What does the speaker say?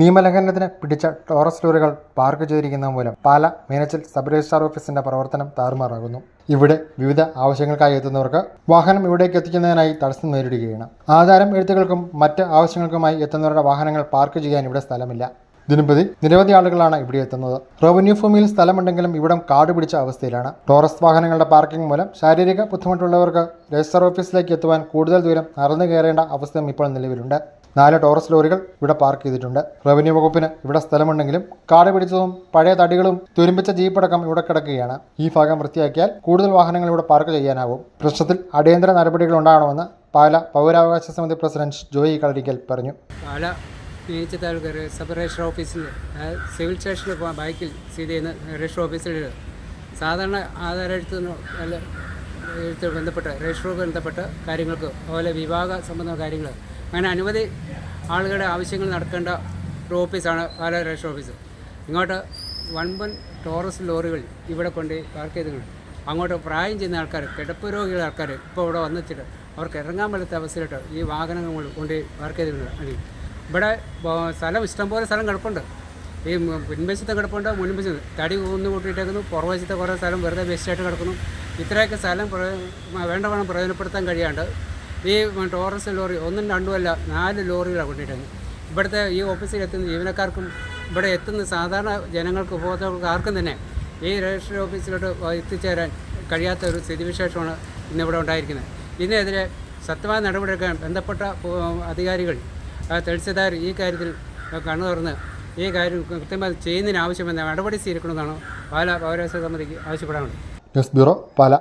നിയമലംഘനത്തിന് പിടിച്ച Taurus ലോറികൾ park ചെയ്തിരിക്കുന്ന മൂലം പാല മീനച്ചിൽ സബ് രജിസ്ട്രാർ ഓഫീസിന്റെ പ്രവർത്തനം താറുമാറാകുന്നു. ഇവിടെ വിവിധ ആവശ്യങ്ങൾക്കായി എത്തുന്നവർക്ക് വാഹനം ഇവിടേക്ക് എത്തിക്കുന്നതിനായി തടസ്സം നേരിടുകയാണ്. ആധാരം എഴുത്തുകൾക്കും മറ്റ് ആവശ്യങ്ങൾക്കുമായി എത്തുന്നവരുടെ വാഹനങ്ങൾ പാർക്ക് ചെയ്യാൻ ഇവിടെ സ്ഥലമില്ല. ദിനംപ്രതി നിരവധി ആളുകളാണ് ഇവിടെ എത്തുന്നത്. റവന്യൂ ഭൂമിയിൽ സ്ഥലമുണ്ടെങ്കിലും ഇവിടം കാട് പിടിച്ച അവസ്ഥയിലാണ്. ടോറസ് വാഹനങ്ങളുടെ പാർക്കിംഗ് മൂലം ശാരീരിക ബുദ്ധിമുട്ടുള്ളവർക്ക് രജിസ്റ്റർ ഓഫീസിലേക്ക് എത്തുവാൻ കൂടുതൽ ദൂരം നടന്നു കയറേണ്ട അവസ്ഥയും ഇപ്പോൾ നിലവിലുണ്ട്. നാല് ടോറസ് ലോറികൾ ഇവിടെ പാർക്ക് ചെയ്തിട്ടുണ്ട്. റവന്യൂ വകുപ്പിന് ഇവിടെ സ്ഥലമുണ്ടെങ്കിലും കാട് പിടിച്ചതും പഴയ തടികളും തുരുമ്പിച്ച ജീപ്പടക്കം ഇവിടെ കിടക്കുകയാണ്. ഈ ഭാഗം വൃത്തിയാക്കിയാൽ കൂടുതൽ വാഹനങ്ങൾ ഇവിടെ പാർക്ക് ചെയ്യാനാവും. പ്രശ്നത്തിൽ അടിയന്തര നടപടികൾ ഉണ്ടാകണമെന്ന് പാല പൗരാവകാശ സമിതി പ്രസിഡന്റ് ജോയി കളരിക്കൽ പറഞ്ഞു. പാല രജിസ്റ്റർ ഓഫീസിൽ സിവിൽ സ്റ്റേഷനിൽ ബൈക്കിൽ സ്ഥിതി ചെയ്യുന്ന രജിസ്റ്റർ ഓഫീസിൽ സാധാരണ ആധാര എഴുത്ത് അല്ല എഴുത്ത് ബന്ധപ്പെട്ട രജിസ്റ്ററുമായി ബന്ധപ്പെട്ട കാര്യങ്ങൾക്ക് അതുപോലെ വിവാഹ സംബന്ധമായ കാര്യങ്ങൾ അങ്ങനെ അനവധി ആളുകളുടെ ആവശ്യങ്ങൾ നടക്കേണ്ട ഒരു ഓഫീസാണ് പാല രജിസ്റ്റർ ഓഫീസ്. ഇങ്ങോട്ട് വൻപൻ ടോറസ് ലോറികൾ ഇവിടെ കൊണ്ട് പാർക്ക് ചെയ്തിട്ടുണ്ട്. അങ്ങോട്ട് പ്രായം ചെയ്യുന്ന ആൾക്കാർ കിടപ്പ് രോഗികളുടെ ആൾക്കാർ ഇപ്പോൾ ഇവിടെ വന്നിട്ട് അവർക്ക് ഇറങ്ങാൻ പറ്റാത്ത അവസ്ഥയിലിട്ട് ഈ വാഹനങ്ങൾ കൊണ്ട് പാർക്ക് ചെയ്തിട്ടുണ്ട്. ഇവിടെ സ്ഥലം ഇഷ്ടംപോലെ സ്ഥലം കിടപ്പുണ്ട്. ഈ പിൻവശത്തെ കിടപ്പുണ്ട് മുൻവശത്ത് തടി കൂന്ന് കൂട്ടിയിട്ടേക്കുന്നു പുറവശത്തെ കുറേ സ്ഥലം വെറുതെ വേസ്റ്റായിട്ട് കിടക്കുന്നു. ഇത്രയൊക്കെ സ്ഥലം പ്രയോ- വേണ്ടവണ്ണം പ്രയോജനപ്പെടുത്താൻ കഴിയാണ്ട് ഈ ടോറൻസ് ലോറി ഒന്നും രണ്ടുമല്ല നാല് ലോറികളാണ് കൊണ്ടിട്ടുണ്ട് ഇവിടുത്തെ ഈ ഓഫീസിൽ എത്തുന്ന ജീവനക്കാർക്കും ഇവിടെ എത്തുന്ന സാധാരണ ജനങ്ങൾക്ക് ഉപഭോക്താക്കൾക്ക് ആർക്കും തന്നെ ഈ രജിസ്റ്റർ ഓഫീസിലോട്ട് എത്തിച്ചേരാൻ കഴിയാത്ത ഒരു സ്ഥിതിവിശേഷമാണ് ഇന്നിവിടെ ഉണ്ടായിരിക്കുന്നത്. ഇതിനെതിരെ ശക്തമായ നടപടിയെടുക്കാൻ ബന്ധപ്പെട്ട അധികാരികൾ തെളിച്ചതാർ ഈ കാര്യത്തിൽ കണ്ണു തുറന്ന് ഈ കാര്യം കൃത്യമായി ചെയ്യുന്നതിന് ആവശ്യമെന്ന നടപടി സ്വീകരിക്കണമെന്നാണ് പാല പൗരാവകാശ സമിതിക്ക് ആവശ്യപ്പെടാനുള്ളത്. News bureau Pala.